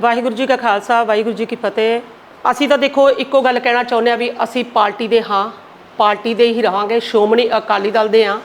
ਵਾਹਿਗੁਰੂ ਜੀ ਕਾ ਖਾਲਸਾ, ਵਾਹਿਗੁਰੂ ਜੀ ਕੀ ਫਤਿਹ। ਅਸੀਂ ਤਾਂ ਦੇਖੋ, ਇੱਕੋ ਗੱਲ ਕਹਿਣਾ ਚਾਹੁੰਦੇ ਆ ਵੀ ਅਸੀਂ ਪਾਰਟੀ ਦੇ ਹਾਂ, ਪਾਰਟੀ ਦੇ ਹੀ ਰਹਾਂਗੇ, ਸ਼੍ਰੋਮਣੀ ਅਕਾਲੀ ਦਲ ਦੇ ਹਾਂ।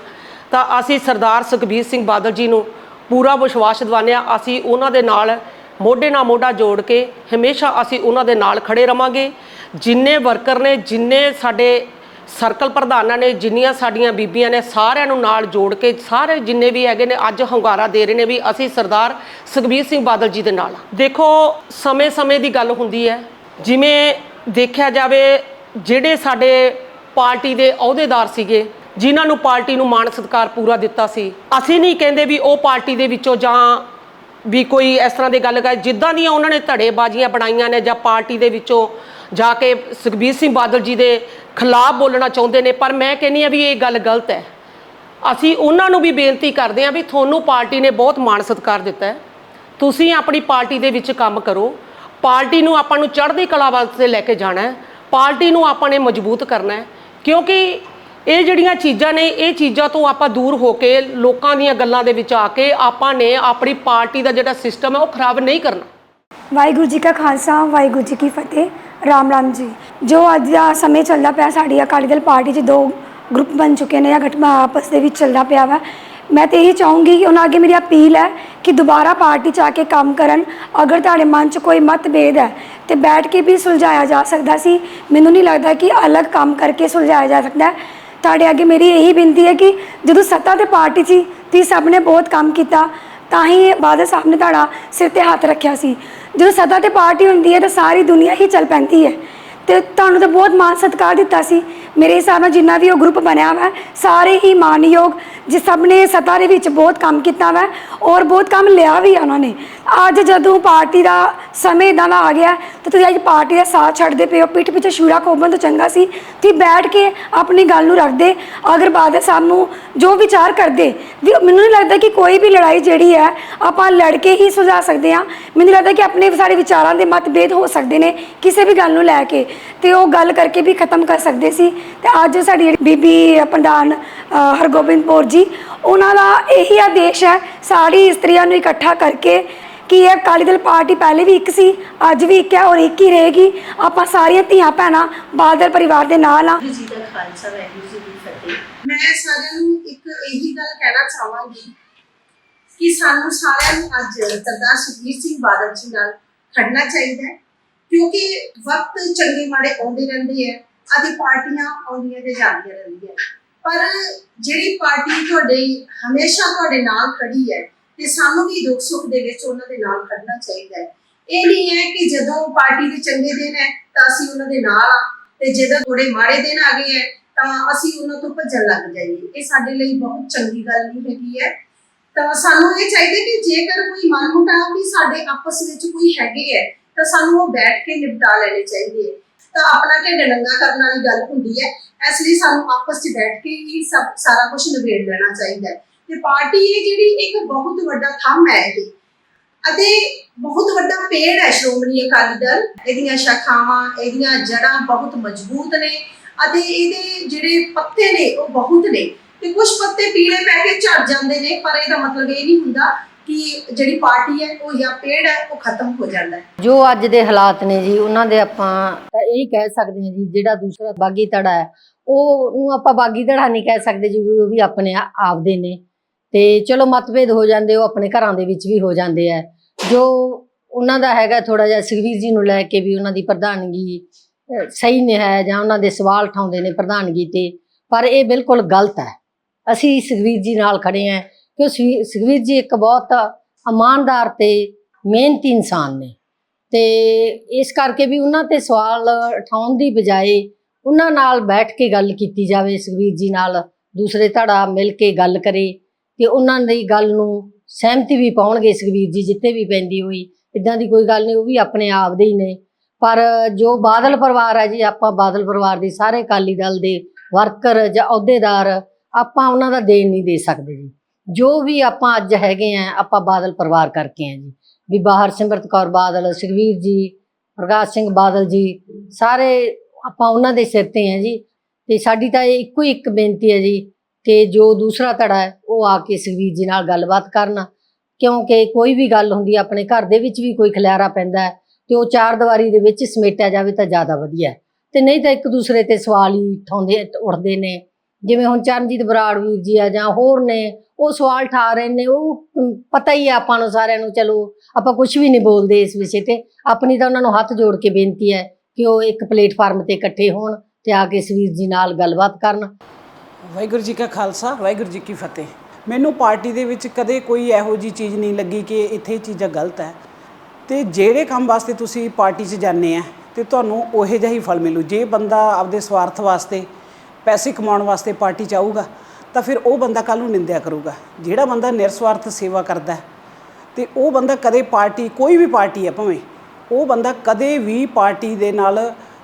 ਤਾਂ ਅਸੀਂ ਸਰਦਾਰ ਸੁਖਬੀਰ ਸਿੰਘ ਬਾਦਲ ਜੀ ਨੂੰ ਪੂਰਾ ਵਿਸ਼ਵਾਸ ਦਿਵਾਉਂਦੇ ਆ ਅਸੀਂ ਉਹਨਾਂ ਦੇ ਨਾਲ ਮੋਢੇ ਨਾਲ ਮੋਢਾ ਜੋੜ ਕੇ ਹਮੇਸ਼ਾ ਅਸੀਂ ਉਹਨਾਂ ਦੇ ਨਾਲ ਖੜੇ ਰਵਾਂਗੇ। ਜਿੰਨੇ ਵਰਕਰ ਨੇ, ਜਿੰਨੇ ਸਾਡੇ ਸਰਕਲ ਪ੍ਰਧਾਨਾਂ ਨੇ ਜਿੰਨੀਆਂ ਸਾਡੀਆਂ ਬੀਬੀਆਂ ਨੇ ਸਾਰਿਆਂ ਨੂੰ ਨਾਲ ਜੋੜ ਕੇ ਸਾਰੇ ਜਿੰਨੇ ਵੀ ਹੈਗੇ ਨੇ ਅੱਜ ਹੰਗਾਰਾ ਦੇ ਰਹੇ ਨੇ ਵੀ ਅਸੀਂ ਸਰਦਾਰ ਸੁਖਬੀਰ ਸਿੰਘ ਬਾਦਲ ਜੀ ਦੇ ਨਾਲ ਦੇਖੋ, ਸਮੇਂ-ਸਮੇਂ ਦੀ ਗੱਲ ਹੁੰਦੀ ਹੈ। ਜਿਵੇਂ ਦੇਖਿਆ ਜਾਵੇ, ਜਿਹੜੇ ਸਾਡੇ ਪਾਰਟੀ ਦੇ ਅਹੁਦੇਦਾਰ ਸੀਗੇ, ਜਿਨ੍ਹਾਂ ਨੂੰ ਪਾਰਟੀ ਨੂੰ ਮਾਣ ਸਤਿਕਾਰ ਪੂਰਾ ਦਿੱਤਾ ਸੀ, ਅਸੀਂ ਨਹੀਂ ਕਹਿੰਦੇ ਵੀ ਉਹ ਪਾਰਟੀ ਦੇ ਵਿੱਚੋਂ ਜਾਂ ਵੀ ਕੋਈ ਇਸ ਤਰ੍ਹਾਂ ਦੀ ਗੱਲ ਕਰ ਜਿੱਦਾਂ ਦੀਆਂ ਉਹਨਾਂ ਨੇ ਧੜੇਬਾਜ਼ੀਆਂ ਬਣਾਈਆਂ ਨੇ ਜਾਂ ਪਾਰਟੀ ਦੇ ਵਿੱਚੋਂ ਜਾ ਕੇ ਸੁਖਬੀਰ ਸਿੰਘ ਬਾਦਲ ਜੀ ਦੇ ਖਿਲਾਫ ਬੋਲਣਾ ਚਾਹੁੰਦੇ ਨੇ, ਪਰ ਮੈਂ ਕਹਿੰਨੀ ਆ ਵੀ ਇਹ ਗੱਲ ਗਲਤ ਹੈ। ਅਸੀਂ ਉਹਨਾਂ ਨੂੰ ਵੀ ਬੇਨਤੀ ਕਰਦੇ ਹਾਂ ਵੀ ਤੁਹਾਨੂੰ ਪਾਰਟੀ ਨੇ ਬਹੁਤ ਮਾਣ ਸਤਿਕਾਰ ਦਿੱਤਾ ਹੈ। ਤੁਸੀਂ ਆਪਣੀ ਪਾਰਟੀ ਦੇ ਵਿੱਚ ਕੰਮ ਕਰੋ। ਪਾਰਟੀ ਨੂੰ ਆਪਾਂ ਨੂੰ ਚੜ੍ਹਦੀ ਕਲਾ ਵਾਸਤੇ ਲੈ ਕੇ ਜਾਣਾ ਹੈ। ਪਾਰਟੀ ਨੂੰ ਆਪਾਂ ਨੇ ਮਜ਼ਬੂਤ ਕਰਨਾ ਹੈ। ਕਿਉਂਕਿ ਇਹ ਜਿਹੜੀਆਂ ਚੀਜ਼ਾਂ ਨੇ, ਇਹ ਚੀਜ਼ਾਂ ਤੋਂ ਆਪਾਂ ਦੂਰ ਹੋ ਕੇ ਲੋਕਾਂ ਦੀਆਂ ਗੱਲਾਂ ਦੇ ਵਿੱਚ ਆ ਕੇ ਆਪਾਂ ਨੇ ਆਪਣੀ ਪਾਰਟੀ ਦਾ ਜਿਹੜਾ ਸਿਸਟਮ ਹੈ, ਉਹ ਖਰਾਬ ਨਹੀਂ ਕਰਨਾ। ਵਾਹਿਗੁਰੂ ਜੀ ਕਾ ਖਾਲਸਾ, ਵਾਹਿਗੁਰੂ ਜੀ ਕੀ ਫਤਿਹ। ਰਾਮ ਰਾਮ ਜੀ। ਜੋ ਅੱਜ ਦਾ ਸਮੇਂ ਚੱਲਦਾ ਪਿਆ, ਸਾਡੀ ਅਕਾਲੀ ਦਲ ਪਾਰਟੀ 'ਚ ਦੋ ਗਰੁੱਪ ਬਣ ਚੁੱਕੇ ਨੇ ਜਾਂ ਗਠਮਾ ਆਪਸ ਦੇ ਵਿੱਚ ਚੱਲਦਾ ਪਿਆ ਵਾ। ਮੈਂ ਤੇ ਇਹ ਚਾਹੂੰਗੀ ਕਿ ਉਹਨਾਂ ਅੱਗੇ ਮੇਰੀ ਅਪੀਲ ਹੈ ਕਿ ਦੁਬਾਰਾ ਪਾਰਟੀ 'ਚ ਆ ਕੇ ਕੰਮ ਕਰਨ। ਅਗਰ ਤੁਹਾਡੇ ਮਨ 'ਚ ਕੋਈ ਮਤਭੇਦ ਹੈ ਤੇ ਬੈਠ ਕੇ ਵੀ ਸੁਲਝਾਇਆ ਜਾ ਸਕਦਾ ਸੀ, ਮੈਨੂੰ ਨਹੀਂ ਲੱਗਦਾ ਕਿ ਅਲੱਗ ਕੰਮ ਕਰਕੇ ਸੁਲਝਾਇਆ ਜਾ ਸਕਦਾ। ਤੁਹਾਡੇ ਅੱਗੇ ਮੇਰੀ ਇਹੀ ਬੇਨਤੀ ਹੈ ਕਿ ਜਦੋਂ ਸੱਤਾ ਤੇ ਪਾਰਟੀ ਸੀ, ਤੁਸੀਂ ਸਭ ਨੇ ਬਹੁਤ ਕੰਮ ਕੀਤਾ, ਤਾਂ ਹੀ ਬਾਦਲ ਸਾਹਿਬ ਨੇ ਤੁਹਾਡਾ ਸਿਰ ਤੇ ਹੱਥ ਰੱਖਿਆ ਸੀ। ਜਦੋਂ ਸਦਾ ਤੇ ਪਾਰਟੀ ਹੁੰਦੀ ਹੈ ਤਾਂ ਸਾਰੀ ਦੁਨੀਆ ਹੀ ਚੱਲ ਪੈਂਦੀ ਹੈ। ਤੇ ਤੁਹਾਨੂੰ ਤਾਂ ਬਹੁਤ ਮਾਣ ਸਤਿਕਾਰ ਦਿੱਤਾ ਸੀ। ਮੇਰੇ ਹਿਸਾਬ ਨਾਲ ਜਿੰਨਾ ਵੀ ਉਹ ਗਰੁੱਪ ਬਣਿਆ ਵਾ, ਸਾਰੇ ਹੀ ਮਾਨਯੋਗ, ਜਿਸ ਸਭ ਨੇ ਸੱਤਾ ਦੇ ਵਿੱਚ ਬਹੁਤ ਕੰਮ ਕੀਤਾ ਵਾ ਔਰ ਬਹੁਤ ਕੰਮ ਲਿਆ ਵੀ ਆ ਉਹਨਾਂ ਨੇ। ਅੱਜ ਜਦੋਂ ਪਾਰਟੀ ਦਾ ਸਮੇਂ ਇਦਾਂ ਦਾ ਆ ਗਿਆ, ਤਾਂ ਤੁਸੀਂ ਅੱਜ ਪਾਰਟੀ ਦਾ ਸਾਥ ਛੱਡਦੇ ਪਏ ਹੋ, ਪਿੱਠ ਪਿੱਛੇ ਸ਼ੂਰਾ ਖੋਬਣ ਤੋਂ ਚੰਗਾ ਸੀ, ਤੁਸੀਂ ਬੈਠ ਕੇ ਆਪਣੀ ਗੱਲ ਨੂੰ ਰੱਖਦੇ, ਅਗਰ ਬਾਦਲ ਸਾਹਿਬ ਨੂੰ ਜੋ ਵਿਚਾਰ ਕਰਦੇ, ਵੀ ਮੈਨੂੰ ਨਹੀਂ ਲੱਗਦਾ ਕਿ ਕੋਈ ਵੀ ਲੜਾਈ ਜਿਹੜੀ ਹੈ, ਆਪਾਂ ਲੜ ਕੇ ਹੀ ਸੁਲਝਾ ਸਕਦੇ ਹਾਂ। ਮੈਨੂੰ ਲੱਗਦਾ ਕਿ ਆਪਣੇ ਸਾਰੇ ਵਿਚਾਰਾਂ ਦੇ ਮਤਭੇਦ ਹੋ ਸਕਦੇ ਨੇ, ਕਿਸੇ ਵੀ ਗੱਲ ਨੂੰ ਲੈ ਕੇ। ਤੇ ਉਹ ਗੱਲ ਕਰਕੇ ਵੀ ਖਤਮ ਕਰ ਸਕਦੇ ਸੀ। ਤੇ ਅੱਜ ਸਾਡੀ ਬੀਬੀ ਪ੍ਰਧਾਨ ਅ, ਜੀ ਉਹਨਾਂ ਦਾ ਇਹੀ ਆਦੇਸ਼ ਹੈ ਸਾਰੀ ਇਸਤਰੀਆਂ ਨੂੰ ਇਕੱਠਾ ਕਰਕੇ ਕਿ ਇਹ ਅਕਾਲੀ ਦਲ ਪਾਰਟੀ ਪਹਿਲੇ ਵੀ ਇੱਕ ਸੀ ਅੱਜ ਵੀ ਇੱਕ ਹੈ ਔਰ ਇੱਕ ਹੀ ਰਹੇਗੀ। ਆਪਾਂ ਸਾਰੀਆਂ ਧੀਆਂ ਭੈਣਾਂ ਬਾਦਲ ਪਰਿਵਾਰ ਦੇ ਨਾਲ ਆ ਜੀ ਦਾ ਖਾਲਸਾ ਵਾਹਿਗੁਰੂ ਜੀ ਦੀ ਫਤਿਹ। ਮੈਂ ਸਾਰਿਆਂ ਨੂੰ ਇੱਕ ਇਹੀ ਗੱਲ ਕਹਿਣਾ ਚਾਹਾਂਗੀ ਕਿ ਸਾਨੂੰ ਸਾਰਿਆਂ ਨੂੰ ਅੱਜ ਸਰਦਾਰ ਸੁਖਬੀਰ ਸਿੰਘ ਬਾਦਲ ਜੀ ਨਾਲ ਖੜਨਾ ਚਾਹੀਦਾ ਹੈ ਕਿਉਂਕਿ ਵਕਤ ਚੰਗੇ ਮਾੜੇ ਆਉਂਦੇ ਰਹਿੰਦੇ ਆ ਅਤੇ ਪਾਰਟੀਆਂ ਆਉਂਦੀਆਂ ਤੇ ਜਾਂਦੀਆਂ ਰਹਿੰਦੀਆਂ। ਪਰ ਜਿਹੜੀ ਪਾਰਟੀ ਤੁਹਾਡੇ, ਹਮੇਸ਼ਾ ਤੁਹਾਡੇ ਨਾਲ ਖੜੀ ਹੈ ਤੇ ਸਾਨੂੰ ਵੀ ਦੁੱਖ ਸੁੱਖ ਦੇ ਵਿੱਚ ਉਹਨਾਂ ਦੇ ਨਾਲ ਖੜਨਾ ਚਾਹੀਦਾ ਹੈ। ਇਹ ਨਹੀਂ ਹੈ ਕਿ ਜਦੋਂ ਪਾਰਟੀ ਦੇ ਚੰਗੇ ਦਿਨ ਹੈ ਤਾਂ ਅਸੀਂ ਉਹਨਾਂ ਦੇ ਨਾਲ ਆ ਤੇ ਜਦੋਂ ਥੋੜੇ ਮਾੜੇ ਦਿਨ ਆ ਗਏ ਹੈ ਤਾਂ ਅਸੀਂ ਉਹਨਾਂ ਤੋਂ ਭੱਜਣ ਲੱਗ ਜਾਈਏ। ਇਹ ਸਾਡੇ ਲਈ ਬਹੁਤ ਚੰਗੀ ਗੱਲ ਨਹੀਂ ਹੈਗੀ ਹੈ। ਤਾਂ ਸਾਨੂੰ ਇਹ ਚਾਹੀਦਾ ਕਿ ਜੇਕਰ ਕੋਈ ਮਨਮੁਟਾਵ ਵੀ ਸਾਡੇ ਆਪਸ ਵਿੱਚ ਕੋਈ ਹੈਗੇ ਹੈ ਤਾਂ ਸਾਨੂੰ ਉਹ ਬੈਠ ਕੇ ਨਿਪਟਾ ਲੈਣੇ ਚਾਹੀਦੇ ਹੈ। ਤਾਂ ਆਪਣਾ ਢਿੱਡ ਨੰਗਾ ਕਰਨ ਵਾਲੀ ਗੱਲ ਹੁੰਦੀ ਹੈ। ਇਸ ਲਈ ਸਾਨੂੰ ਆਪਸ 'ਚ ਬੈਠ ਕੇ ਹੀ ਸਭ ਸਾਰਾ ਕੁਝ ਨਿਬੇੜ ਲੈਣਾ ਚਾਹੀਦਾ ਹੈ। ਤੇ ਪਾਰਟੀ ਇਹ ਜਿਹੜੀ ਇੱਕ ਬਹੁਤ ਵੱਡਾ ਥੰਮ ਹੈ ਇਹ। ਅਤੇ ਬਹੁਤ ਵੱਡਾ ਪੇੜ ਹੈ ਸ਼੍ਰੋਮਣੀ ਅਕਾਲੀ ਦਲ। ਇਹਦੀਆਂ ਸ਼ਾਖਾਵਾਂ, ਇਹਦੀਆਂ ਜੜਾਂ ਬਹੁਤ ਮਜ਼ਬੂਤ ਨੇ ਅਤੇ ਇਹਦੇ ਜਿਹੜੇ ਪੱਤੇ ਨੇ ਉਹ ਬਹੁਤ ਨੇ। ਤੇ ਕੁਝ ਪੱਤੇ ਪੀਲੇ ਪੈ ਕੇ ਝੜ ਜਾਂਦੇ ਨੇ, ਪਰ ਇਹਦਾ ਮਤਲਬ ਇਹ ਨਹੀਂ ਹੁੰਦਾ ਕਿ ਜਿਹੜੀ ਪਾਰਟੀ ਹੈ ਉਹ ਜਾਂ ਪੇੜ ਹੈ, ਉਹ ਖਤਮ ਹੋ ਜਾਂਦਾ ਹੈ। ਜੋ ਅੱਜ ਦੇ ਹਾਲਾਤ ਨੇ ਜੀ, ਉਹਨਾਂ ਦੇ ਆਪਾਂ ਤਾਂ ਇਹ ਕਹਿ ਸਕਦੇ ਹਾਂ ਜੀ, ਜਿਹੜਾ ਦੂਸਰਾ ਬਾਗੀ ਧੜਾ ਹੈ ਉਹ ਨੂੰ ਆਪਾਂ ਬਾਗੀ ਧੜਾ ਨਹੀਂ ਕਹਿ ਸਕਦੇ ਜੀ ਉਹ ਵੀ ਆਪਣੇ ਆ- ਆਪਦੇ ਨੇ। ਤੇ ਚਲੋ ਮਤਭੇਦ ਹੋ ਜਾਂਦੇ, ਉਹ ਆਪਣੇ ਘਰਾਂ ਦੇ ਵਿੱਚ ਵੀ ਹੋ ਜਾਂਦੇ ਆ। ਜੋ ਉਹਨਾਂ ਦਾ ਹੈਗਾ ਥੋੜਾ ਜਿਹਾ, ਸੁਖਵੀਰ ਜੀ ਨੂੰ ਲੈ ਕੇ ਵੀ ਉਹਨਾਂ ਦੀ ਪ੍ਰਧਾਨਗੀ ਸਹੀ ਨਹੀਂ ਹੈ ਜਾਂ ਉਹਨਾਂ ਦੇ ਸਵਾਲ ਉਠਾਉਂਦੇ ਨੇ ਪ੍ਰਧਾਨਗੀ ਤੇ, ਪਰ ਇਹ ਬਿਲਕੁਲ ਗਲਤ ਹੈ। ਅਸੀਂ ਸੁਖਵੀਰ ਜੀ ਨਾਲ ਖੜੇ ਹਾਂ ਕਿ ਸੁਖਵੀ- ਸੁਖਵੀਰ ਜੀ ਇੱਕ ਬਹੁਤ ਇਮਾਨਦਾਰ ਤੇ ਮਿਹਨਤੀ ਇਨਸਾਨ ਨੇ। ਤੇ ਇਸ ਕਰਕੇ ਵੀ ਉਹਨਾਂ ਤੇ ਸਵਾਲ ਉਠਾਉਣ ਦੀ ਬਜਾਏ ਉਹਨਾਂ ਨਾਲ ਬੈਠ ਕੇ ਗੱਲ ਕੀਤੀ ਜਾਵੇ ਸੁਖਵੀਰ ਜੀ ਨਾਲ ਦੂਸਰੇ ਧੜਾ ਮਿਲ ਕੇ ਗੱਲ ਕਰੇ ਤੇ ਉਹਨਾਂ ਦੀ ਗੱਲ ਨੂੰ ਸਹਿਮਤੀ ਵੀ ਪਾਉਣਗੇ ਸੁਖਵੀਰ ਜੀ ਜਿੱਥੇ ਵੀ ਪੈਂਦੀ ਹੋਈ। ਇਦਾਂ ਦੀ ਕੋਈ ਗੱਲ ਨਹੀਂ, ਉਹ ਵੀ ਆਪਣੇ ਆਪ ਦੇ ਹੀ ਨੇ। ਪਰ ਜੋ ਬਾਦਲ ਪਰਿਵਾਰ ਹੈ ਜੀ, ਆਪਾਂ ਬਾਦਲ ਪਰਿਵਾਰ ਦੇ ਸਾਰੇ ਅਕਾਲੀ ਦਲ ਦੇ ਵਰਕਰ ਜਾਂ ਅਹੁਦੇਦਾਰ, ਆਪਾਂ ਉਹਨਾਂ ਦਾ ਦੇਣ ਨਹੀਂ ਦੇ ਸਕਦੇ ਜੀ। ਜੋ ਵੀ ਆਪਾਂ ਅੱਜ ਹੈਗੇ ਆ, ਆਪਾਂ ਬਾਦਲ ਪਰਿਵਾਰ ਕਰਕੇ ਆ ਜੀ। ਵੀ ਬਾਹਰ ਸਿਮਰਤ ਕੌਰ ਬਾਦਲ, ਸੁਖਵੀਰ ਜੀ, ਪ੍ਰਕਾਸ਼ ਸਿੰਘ ਬਾਦਲ ਜੀ, ਸਾਰੇ ਆਪਾਂ ਉਹਨਾਂ ਦੇ ਸਿਰ ਤੇ ਆ ਜੀ। ਤੇ ਸਾਡੀ ਤਾਂ ਇਹ ਇੱਕੋ ਹੀ ਇੱਕ ਬੇਨਤੀ ਹੈ ਜੀ ਕਿ ਜੋ ਦੂਸਰਾ ਧੜਾ ਹੈ, ਉਹ ਆ ਕੇ ਸੁਖਵੀਰ ਜੀ ਨਾਲ ਗੱਲਬਾਤ ਕਰਨ। ਕਿਉਂਕਿ ਕੋਈ ਵੀ ਗੱਲ ਹੁੰਦੀ ਆਪਣੇ ਘਰ ਦੇ ਵਿੱਚ ਵੀ ਕੋਈ ਖਲਿਆਰਾ ਪੈਂਦਾ ਹੈ, ਤੇ ਉਹ ਚਾਰ ਦੀਵਾਰੀ ਦੇ ਵਿੱਚ ਸਮੇਟਿਆ ਜਾਵੇ ਤਾਂ ਜ਼ਿਆਦਾ ਵਧੀਆ ਹੈ। ਤੇ ਨਹੀਂ ਤਾਂ ਇੱਕ ਦੂਸਰੇ ਤੇ ਸਵਾਲ ਹੀ ਉਠਾਉਂਦੇ, ਉੱਠਦੇ ਨੇ। ਜਿਵੇਂ ਹੁਣ ਚਰਨਜੀਤ ਬਰਾੜ ਵੀਰ ਜੀ ਆ ਜਾਂ ਹੋਰ ਨੇ ਉਹ ਸਵਾਲ ਠਾ ਰਹੇ ਨੇ ਉਹ ਅਮ, ਪਤਾ ਹੀ ਹੈ ਆਪਾਂ ਨੂੰ ਸਾਰਿਆਂ ਨੂੰ ਚਲੋ ਆਪਾਂ ਕੁਝ ਵੀ ਨਹੀਂ ਬੋਲਦੇ ਇਸ ਵਿਸ਼ੇ ਤੇ। ਆਪਣੀ ਤਾਂ ਉਹਨਾਂ ਨੂੰ ਹੱਥ ਜੋੜ ਕੇ ਬੇਨਤੀ ਹੈ ਕਿ ਉਹ ਇੱਕ ਪਲੇਟਫਾਰਮ ਤੇ ਇਕੱਠੇ ਹੋਣ ਤੇ ਆ ਕੇ ਇਸ ਵੀਰ ਜੀ ਨਾਲ ਗੱਲਬਾਤ ਕਰਨ। ਵਾਹਿਗੁਰੂ ਜੀ ਕਾ ਖਾਲਸਾ ਵਾਹਿਗੁਰੂ ਜੀ ਕੀ ਫਤਿਹ। ਮੈਨੂੰ ਪਾਰਟੀ ਦੇ ਵਿੱਚ ਕਦੇ ਕੋਈ ਇਹੋ ਜੀ ਚੀਜ਼ ਨਹੀਂ ਲੱਗੀ ਕਿ ਇੱਥੇ ਇਹ ਚੀਜ਼ਾਂ ਗਲਤ ਹੈ। ਤੇ ਜਿਹੜੇ ਕੰਮ ਵਾਸਤੇ ਤੁਸੀਂ ਪਾਰਟੀ 'ਚ ਜਾਂਦੇ ਆ ਤੇ ਤੁਹਾਨੂੰ ਉਹੇ ਜਿਹਾ ਹੀ ਫਲ ਮਿਲੂ। ਜੇ ਬੰਦਾ ਆਪਦੇ ਸਵਾਰਥ ਵਾਸਤੇ ਪੈਸੇ ਕਮਾਉਣ ਵਾਸਤੇ ਪਾਰਟੀ 'ਚ ਆਊਗਾ ਤਾਂ ਫਿਰ ਉਹ ਬੰਦਾ ਕੱਲ ਨੂੰ ਨਿੰਦਿਆ ਕਰੂਗਾ। ਜਿਹੜਾ ਬੰਦਾ ਨਿਰਸਵਾਰਥ ਸੇਵਾ ਕਰਦਾ ਹੈ, ਤੇ ਉਹ ਬੰਦਾ ਕਦੇ ਪਾਰਟੀ ਕੋਈ ਵੀ ਪਾਰਟੀ ਹੈ ਭਾਵੇਂ ਉਹ ਬੰਦਾ ਕਦੇ ਵੀ ਪਾਰਟੀ ਦੇ ਨਾਲ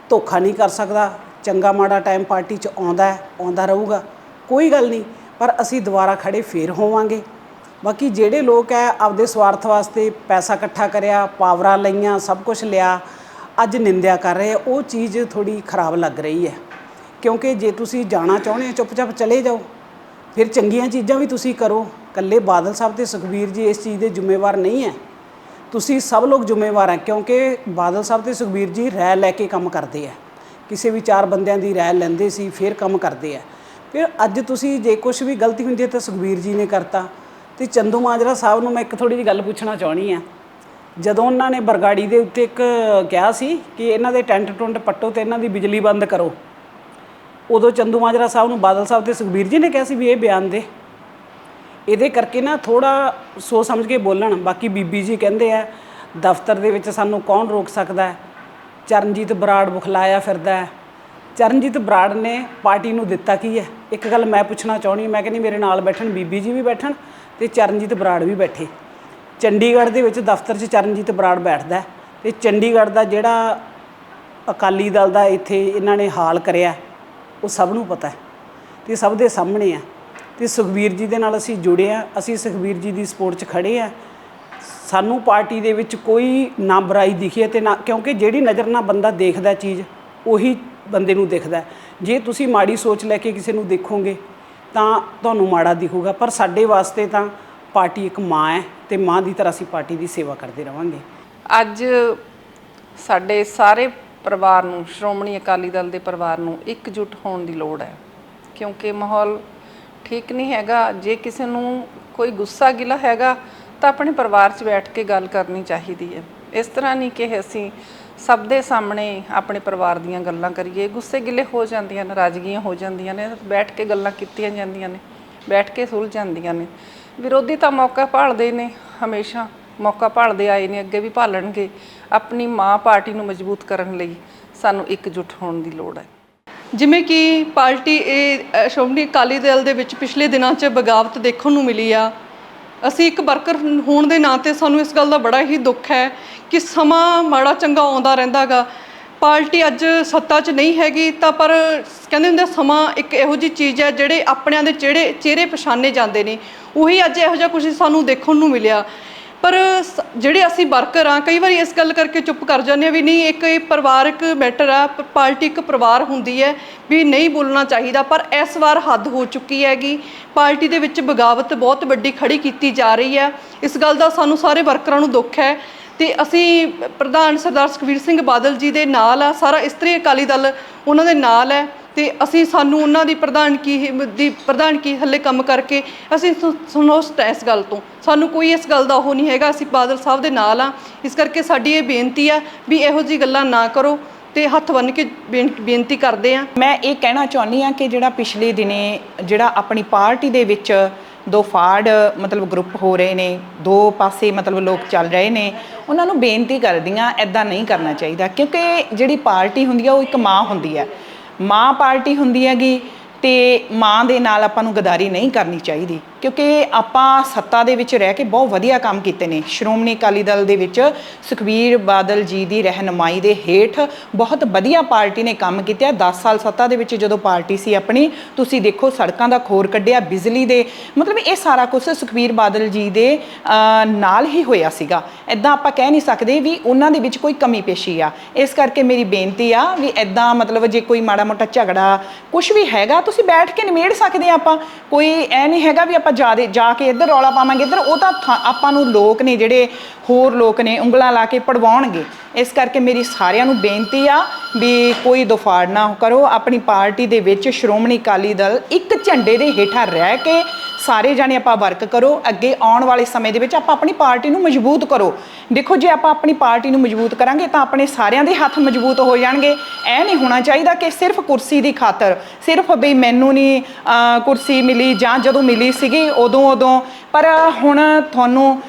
ਧੋਖਾ ਨਹੀਂ ਕਰ ਸਕਦਾ। ਚੰਗਾ ਮਾੜਾ ਟਾਈਮ ਪਾਰਟੀ 'ਚ ਆਉਂਦਾ ਆਉਂਦਾ ਰਹੂਗਾ ਕੋਈ ਗੱਲ ਨਹੀਂ ਪਰ ਅਸੀਂ ਦੁਬਾਰਾ ਖੜੇ ਫੇਰ ਹੋਵਾਂਗੇ। ਬਾਕੀ ਜਿਹੜੇ ਲੋਕ ਹੈ ਆਪਦੇ ਸਵਾਰਥ ਵਾਸਤੇ ਪੈਸਾ ਇਕੱਠਾ ਕਰਿਆ ਪਾਵਰਾਂ ਲਈਆਂ ਸਭ ਕੁਝ ਲਿਆ ਅੱਜ ਨਿੰਦਿਆ ਕਰ ਰਹੇ ਉਹ ਚੀਜ਼ ਥੋੜੀ ਖਰਾਬ ਲੱਗ ਰਹੀ ਹੈ। ਕਿਉਂਕਿ ਜੇ ਤੁਸੀਂ ਜਾਣਾ ਚਾਹੁੰਦੇ ਹੋ ਚੁੱਪਚਾਪ ਚਲੇ ਜਾਓ ਫਿਰ ਚੰਗੀਆਂ ਚੀਜ਼ਾਂ ਵੀ ਤੁਸੀਂ ਕਰੋ। ਕੱਲੇ ਬਾਦਲ ਸਾਹਿਬ ਤੇ ਸੁਖਬੀਰ ਜੀ ਇਸ ਚੀਜ਼ ਦੇ ਜ਼ਿੰਮੇਵਾਰ ਨਹੀਂ ਹੈ। ਤੁਸੀਂ ਸਭ ਲੋਕ ਜ਼ਿੰਮੇਵਾਰ ਹੈ ਕਿਉਂਕਿ ਬਾਦਲ ਸਾਹਿਬ ਤੇ ਸੁਖਬੀਰ ਜੀ ਰਾਏ ਲੈ ਕੇ ਕੰਮ ਕਰਦੇ ਆ ਕਿਸੇ ਵੀ ਚਾਰ ਬੰਦਿਆਂ ਦੀ ਰਾਏ ਲੈਂਦੇ ਸੀ, ਫਿਰ ਕੰਮ ਕਰਦੇ ਆ ਫਿਰ ਅੱਜ ਤੁਸੀਂ ਜੇ ਕੁਝ ਵੀ ਗਲਤੀ ਹੁੰਦੀ ਹੈ ਤਾਂ ਸੁਖਬੀਰ ਜੀ ਨੇ ਕਰਤਾ। ਤੇ ਚੰਦੂ ਮਾਜਰਾ ਸਾਹਿਬ ਨੂੰ ਮੈਂ ਇੱਕ ਥੋੜੀ ਜਿਹੀ ਗੱਲ ਪੁੱਛਣਾ ਚਾਹਣੀ ਆ ਜਦੋਂ ਉਹਨਾਂ ਨੇ ਬਰਗਾੜੀ ਦੇ ਉੱਤੇ ਇੱਕ ਕਿਹਾ ਸੀ ਕਿ ਇਹਨਾਂ ਦੇ ਟੈਂਟ ਟੁੰਟ ਪੱਟੋ ਤੇ ਇਹਨਾਂ ਦੀ ਬਿਜਲੀ ਬੰਦ ਕਰੋ। ਉਦੋਂ ਚੰਦੂ ਮਾਜਰਾ ਸਾਹਿਬ ਨੂੰ ਬਾਦਲ ਸਾਹਿਬ ਤੇ ਸੁਖਬੀਰ ਜੀ ਨੇ ਕਿਹਾ ਸੀ ਵੀ ਇਹ ਬਿਆਨ ਦੇ। ਇਹਦੇ ਕਰਕੇ ਨਾ ਥੋੜਾ ਸੋਚ ਸਮਝ ਕੇ ਬੋਲਣ। ਬਾਕੀ ਬੀਬੀ ਜੀ ਕਹਿੰਦੇ ਆ, ਦਫ਼ਤਰ ਦੇ ਵਿੱਚ ਸਾਨੂੰ ਕੌਣ ਰੋਕ ਸਕਦਾ ਹੈ? ਚਰਨਜੀਤ ਬਰਾੜ ਬੁਖਲਾਇਆ ਫਿਰਦਾ ਹੈ। ਚਰਨਜੀਤ ਬਰਾੜ ਨੇ ਪਾਰਟੀ ਨੂੰ ਦਿੱਤਾ ਕੀ ਹੈ? ਇੱਕ ਗੱਲ ਮੈਂ ਪੁੱਛਣਾ ਚਾਹਣੀ ਮੈਂ ਕਹਿੰਦੀ ਮੇਰੇ ਨਾਲ ਬੈਠਣ ਬੀਬੀ ਜੀ ਵੀ ਬੈਠਣ ਤੇ ਚਰਨਜੀਤ ਬਰਾੜ ਵੀ ਬੈਠੇ। ਚੰਡੀਗੜ੍ਹ ਦੇ ਵਿੱਚ ਦਫ਼ਤਰ 'ਚ ਚਰਨਜੀਤ ਬਰਾੜ ਬੈਠਦਾ ਹੈ ਤੇ ਚੰਡੀਗੜ੍ਹ ਦਾ ਜਿਹੜਾ ਅਕਾਲੀ ਦਲ ਦਾ ਇੱਥੇ ਇਹਨਾਂ ਨੇ ਹਾਲ ਕਰਿਆ ਉਹ ਸਭ ਨੂੰ ਪਤਾ ਹੈ ਤੇ ਸਭ ਦੇ ਸਾਹਮਣੇ ਆ। ਤੇ ਸੁਖਬੀਰ ਜੀ ਦੇ ਨਾਲ ਅਸੀਂ ਜੁੜੇ ਆ ਅਸੀਂ ਸੁਖਬੀਰ ਜੀ ਦੀ ਸਪੋਰਟ 'ਚ ਖੜੇ ਆ ਸਾਨੂੰ ਪਾਰਟੀ ਦੇ ਵਿੱਚ ਕੋਈ ਨਾ ਬੁਰਾਈ ਦਿਖੀ ਹੈ ਤੇ ਨਾ, ਕਿਉਂਕਿ ਜਿਹੜੀ ਨਜ਼ਰ ਨਾਲ ਬੰਦਾ ਦੇਖਦਾ ਚੀਜ਼, ਉਹੀ ਬੰਦੇ ਨੂੰ ਦਿਖਦਾ ਜੇ ਤੁਸੀਂ ਮਾੜੀ ਸੋਚ ਲੈ ਕੇ ਕਿਸੇ ਨੂੰ ਦੇਖੋਗੇ, ਤਾਂ ਤੁਹਾਨੂੰ ਮਾੜਾ ਦਿਖੂਗਾ। ਪਰ ਸਾਡੇ ਵਾਸਤੇ ਤਾਂ ਪਾਰਟੀ ਇੱਕ ਮਾਂ ਹੈ ਤੇ ਮਾਂ ਦੀ ਤਰ੍ਹਾਂ ਅਸੀਂ ਪਾਰਟੀ ਦੀ ਸੇਵਾ ਕਰਦੇ ਰਵਾਂਗੇ। ਅੱਜ ਸਾਡੇ ਸਾਰੇ ਪਰਿਵਾਰ ਨੂੰ, ਸ਼੍ਰੋਮਣੀ ਅਕਾਲੀ ਦਲ ਦੇ ਪਰਿਵਾਰ ਨੂੰ ਇਕਜੁੱਟ ਹੋਣ ਦੀ ਲੋੜ ਹੈ। ਕਿਉਂਕਿ ਮਾਹੌਲ ਠੀਕ ਨਹੀਂ ਹੈਗਾ, ਜੇ ਕਿਸੇ ਨੂੰ ਕੋਈ ਗੁੱਸਾ ਗਿਲਾ ਹੈਗਾ, ਤਾਂ ਆਪਣੇ ਪਰਿਵਾਰ 'ਚ ਬੈਠ ਕੇ ਗੱਲ ਕਰਨੀ ਚਾਹੀਦੀ ਹੈ। ਇਸ ਤਰ੍ਹਾਂ ਨਹੀਂ ਕਿ ਅਸੀਂ ਸਭ ਦੇ ਸਾਹਮਣੇ ਆਪਣੇ ਪਰਿਵਾਰ ਦੀਆਂ ਗੱਲਾਂ ਕਰੀਏ। ਗੁੱਸੇ ਗਿਲੇ ਹੋ ਜਾਂਦੀਆਂ ਨਾਰਾਜ਼ਗੀਆਂ ਹੋ ਜਾਂਦੀਆਂ ਨੇ, ਬੈਠ ਕੇ ਗੱਲਾਂ ਕੀਤੀਆਂ ਜਾਂਦੀਆਂ ਨੇ, ਬੈਠ ਕੇ ਸੁਲਝ ਜਾਂਦੀਆਂ ਨੇ। ਵਿਰੋਧੀ ਤਾਂ ਮੌਕਾ ਭਾਲਦੇ ਨੇ ਹਮੇਸ਼ਾ। ਮੌਕਾ ਭਾਲਦੇ ਆਏ ਨੇ ਅੱਗੇ ਵੀ ਭਾਲਣਗੇ। ਆਪਣੀ ਮਾਂ ਪਾਰਟੀ ਨੂੰ ਮਜ਼ਬੂਤ ਕਰਨ ਲਈ ਸਾਨੂੰ ਇਕਜੁੱਟ ਹੋਣ ਦੀ ਲੋੜ ਹੈ। ਜਿਵੇਂ ਕਿ ਪਾਰਟੀ ਇਹ ਅ, ਸ਼੍ਰੋਮਣੀ ਅਕਾਲੀ ਦਲ ਦੇ ਵਿੱਚ ਪਿਛਲੇ ਦਿਨਾਂ 'ਚ ਬਗਾਵਤ ਦੇਖਣ ਨੂੰ ਮਿਲੀ ਆ। ਅਸੀਂ ਇੱਕ ਵਰਕਰ ਹੋਣ ਦੇ ਨਾਤੇ ਸਾਨੂੰ ਇਸ ਗੱਲ ਦਾ ਬੜਾ ਹੀ ਦੁੱਖ ਹੈ ਕਿ ਸਮਾਂ ਮਾੜਾ ਚੰਗਾ ਆਉਂਦਾ ਰਹਿੰਦਾਗਾ ਪਾਰਟੀ ਅੱਜ ਸੱਤਾ 'ਚ ਨਹੀਂ ਹੈਗੀ ਤਾਂ ਪਰ ਕਹਿੰਦੇ ਹੁੰਦੇ ਆ, ਸਮਾਂ ਇੱਕ ਇਹੋ ਜਿਹੀ ਚੀਜ਼ ਹੈ ਜਿਹੜੇ ਆਪਣਿਆਂ ਦੇ ਚਿਹਰੇ ਚਿਹਰੇ ਪਛਾਣੇ ਜਾਂਦੇ ਨੇ। ਉਹੀ ਅੱਜ ਇਹੋ ਜਿਹਾ ਕੁਝ ਸਾਨੂੰ ਦੇਖਣ ਨੂੰ ਮਿਲਿਆ। ਪਰ ਸ- ਜਿਹੜੇ ਅਸੀਂ ਵਰਕਰ ਆ ਕਈ ਵਾਰੀ ਇਸ ਗੱਲ ਕਰਕੇ ਚੁੱਪ ਕਰ ਜਾਂਦੇ ਆ ਵੀ ਨਹੀਂ, ਇੱਕ ਇਹ ਪਰਿਵਾਰਕ ਮੈਟਰ ਆ, ਪ- ਪਾਰਟੀ ਇੱਕ ਪਰਿਵਾਰ ਹੁੰਦੀ ਹੈ ਵੀ ਨਹੀਂ ਬੋਲਣਾ ਚਾਹੀਦਾ, ਪਰ ਇਸ ਵਾਰ ਹੱਦ ਹੋ ਚੁੱਕੀ ਹੈਗੀ। ਪਾਰਟੀ ਦੇ ਵਿੱਚ ਬਗਾਵਤ ਬਹੁਤ ਵੱਡੀ ਖੜੀ ਕੀਤੀ ਜਾ ਰਹੀ ਹੈ। ਇਸ ਗੱਲ ਦਾ ਸਾਨੂੰ ਸਾਰੇ ਵਰਕਰਾਂ ਨੂੰ ਦੁੱਖ ਹੈ। ਤੇ ਅਸੀਂ ਪ੍ਰਧਾਨ ਸਰਦਾਰ ਸੁਖਬੀਰ ਸਿੰਘ ਬਾਦਲ ਜੀ ਦੇ ਨਾਲ ਆ, ਸਾਰਾ ਇਸਤਰੀ ਅਕਾਲੀ ਦਲ ਉਹਨਾਂ ਦੇ ਨਾਲ ਹੈ। ਤੇ ਅਸੀਂ ਸਾਨੂੰ ਉਹਨਾਂ ਦੀ ਪ੍ਰਧਾਨਗੀ ਹੀ- ਦੀ ਪ੍ਰਧਾਨਗੀ ਥੱਲੇ ਕੰਮ ਕਰਕੇ ਅਸੀਂ ਸੁ- ਸੰਤੁਸ਼ਟ ਹਾਂ ਇਸ ਗੱਲ ਤੋਂ। ਸਾਨੂੰ ਕੋਈ ਇਸ ਗੱਲ ਦਾ ਉਹ ਨਹੀਂ ਹੈਗਾ, ਅਸੀਂ ਬਾਦਲ ਸਾਹਿਬ ਦੇ ਨਾਲ ਆ। ਇਸ ਕਰਕੇ ਸਾਡੀ ਇਹ ਬੇਨਤੀ ਆ ਵੀ ਇਹੋ ਜੀ ਗੱਲਾਂ ਨਾ ਕਰੋ ਤੇ ਹੱਥ ਬੰਨ੍ਹ ਕੇ ਬੇਨ- ਬੇਨਤੀ ਕਰਦੇ ਆ। ਮੈਂ ਇਹ ਕਹਿਣਾ ਚਾਹੁੰਦੀ ਹਾਂ ਕਿ ਜਿਹੜਾ ਪਿਛਲੇ ਦਿਨੇ ਜਿਹੜਾ ਆਪਣੀ ਪਾਰਟੀ ਦੇ ਵਿੱਚ ਦੋ ਫਾੜ, ਮਤਲਬ ਗਰੁੱਪ ਹੋ ਰਹੇ ਨੇ, ਦੋ ਪਾਸੇ ਮਤਲਬ ਲੋਕ ਚੱਲ ਰਹੇ ਨੇ, ਉਹਨਾਂ ਨੂੰ ਬੇਨਤੀ ਕਰਦੀ ਹਾਂ ਐਦਾਂ ਨਹੀਂ ਕਰਨਾ ਚਾਹੀਦਾ। ਕਿਉਂਕਿ ਜਿਹੜੀ ਪਾਰਟੀ ਹੁੰਦੀ ਆ, ਉਹ ਇੱਕ ਮਾਂ ਹੁੰਦੀ ਹੈ ਮਾਂ ਪਾਰਟੀ ਹੁੰਦੀ ਹੈਗੀ ਤੇ ਮਾਂ ਦੇ ਨਾਲ ਆਪਾਂ ਨੂੰ ਗਦਾਰੀ ਨਹੀਂ ਕਰਨੀ ਚਾਹੀਦੀ। ਕਿਉਂਕਿ ਆਪਾਂ ਸੱਤਾ ਦੇ ਵਿੱਚ ਰਹਿ ਕੇ ਬਹੁਤ ਵਧੀਆ ਕੰਮ ਕੀਤੇ ਨੇ। ਸ਼੍ਰੋਮਣੀ ਅਕਾਲੀ ਦਲ ਦੇ ਵਿੱਚ ਸੁਖਬੀਰ ਬਾਦਲ ਜੀ ਦੀ ਰਹਿਨਮਾਈ ਦੇ ਹੇਠ ਬਹੁਤ ਵਧੀਆ ਪਾਰਟੀ ਨੇ ਕੰਮ ਕੀਤਾ 10 ਸਾਲ ਸੱਤਾ ਦੇ ਵਿੱਚ ਜਦੋਂ ਪਾਰਟੀ ਸੀ ਆਪਣੀ, ਤੁਸੀਂ ਦੇਖੋ ਸੜਕਾਂ ਦਾ ਖੋਰ ਕੱਢਿਆ, ਬਿਜਲੀ ਦੇ ਮਤਲਬ ਇਹ ਸਾਰਾ ਕੁਝ ਸੁਖਬੀਰ ਬਾਦਲ ਜੀ ਦੇ ਨਾਲ ਹੀ ਹੋਇਆ ਸੀਗਾ। ਐਦਾਂ ਆਪਾਂ ਕਹਿ ਨਹੀਂ ਸਕਦੇ ਵੀ ਉਹਨਾਂ ਦੇ ਵਿੱਚ ਕੋਈ ਕਮੀ ਪੇਸ਼ੀ ਆ। ਇਸ ਕਰਕੇ ਮੇਰੀ ਬੇਨਤੀ ਆ ਵੀ ਐਦਾਂ ਮਤਲਬ ਜੇ ਕੋਈ ਮਾੜਾ ਮੋਟਾ ਝਗੜਾ ਕੁਝ ਵੀ ਹੈਗਾ, ਤੁਸੀਂ ਬੈਠ ਕੇ ਨਿਮੇੜ ਸਕਦੇ ਆ ਆਪਾਂ। ਕੋਈ ਐ ਨਹੀਂ ਹੈਗਾ ਵੀ ਆਪਾਂ ਆਪਾਂ ਜਾਦੇ ਜਾ ਕੇ ਇੱਧਰ ਰੌਲਾ ਪਾਵਾਂਗੇ, ਇੱਧਰ ਉਹ ਤਾਂ ਥਾਂ- ਆਪਾਂ ਨੂੰ ਲੋਕ ਨੇ ਜਿਹੜੇ ਹੋਰ ਲੋਕ ਨੇ ਉਂਗਲਾਂ ਲਾ ਕੇ ਪੜਵਾਉਣਗੇ। ਇਸ ਕਰਕੇ ਮੇਰੀ ਸਾਰਿਆਂ ਨੂੰ ਬੇਨਤੀ ਆ ਵੀ ਕੋਈ ਦੁਫਾੜ ਨਾ ਕਰੋ। ਆਪਣੀ ਪਾਰਟੀ ਦੇ ਵਿੱਚ ਸ਼੍ਰੋਮਣੀ ਅਕਾਲੀ ਦਲ ਇੱਕ ਝੰਡੇ ਦੇ ਹੇਠਾਂ ਰਹਿ ਕੇ ਸਾਰੇ ਜਾਣੇ ਆਪਾਂ ਵਰਕ ਕਰੋ, ਅੱਗੇ ਆਉਣ ਵਾਲੇ ਸਮੇਂ ਦੇ ਵਿੱਚ ਆਪਾਂ ਆਪਣੀ ਪਾਰਟੀ ਨੂੰ ਮਜ਼ਬੂਤ ਕਰੋ। ਦੇਖੋ, ਜੇ ਆਪਾਂ ਆਪਣੀ ਪਾਰਟੀ ਨੂੰ ਮਜ਼ਬੂਤ ਕਰਾਂਗੇ ਤਾਂ ਆਪਣੇ ਸਾਰਿਆਂ ਦੇ ਹੱਥ ਮਜ਼ਬੂਤ ਹੋ ਜਾਣਗੇ। ਇਹ ਨਹੀਂ ਹੋਣਾ ਚਾਹੀਦਾ ਕਿ ਸਿਰਫ ਕੁਰਸੀ ਦੀ ਖਾਤਰ, ਸਿਰਫ ਬਈ ਮੈਨੂੰ ਨਹੀਂ ਕੁਰਸੀ ਮਿਲੀ ਜਾਂ ਜਦੋਂ ਮਿਲੀ ਸੀਗੀ, ਉਦੋਂ ਉਦੋਂ। ਪਰ ਹੁਣ ਤੁਹਾਨੂੰ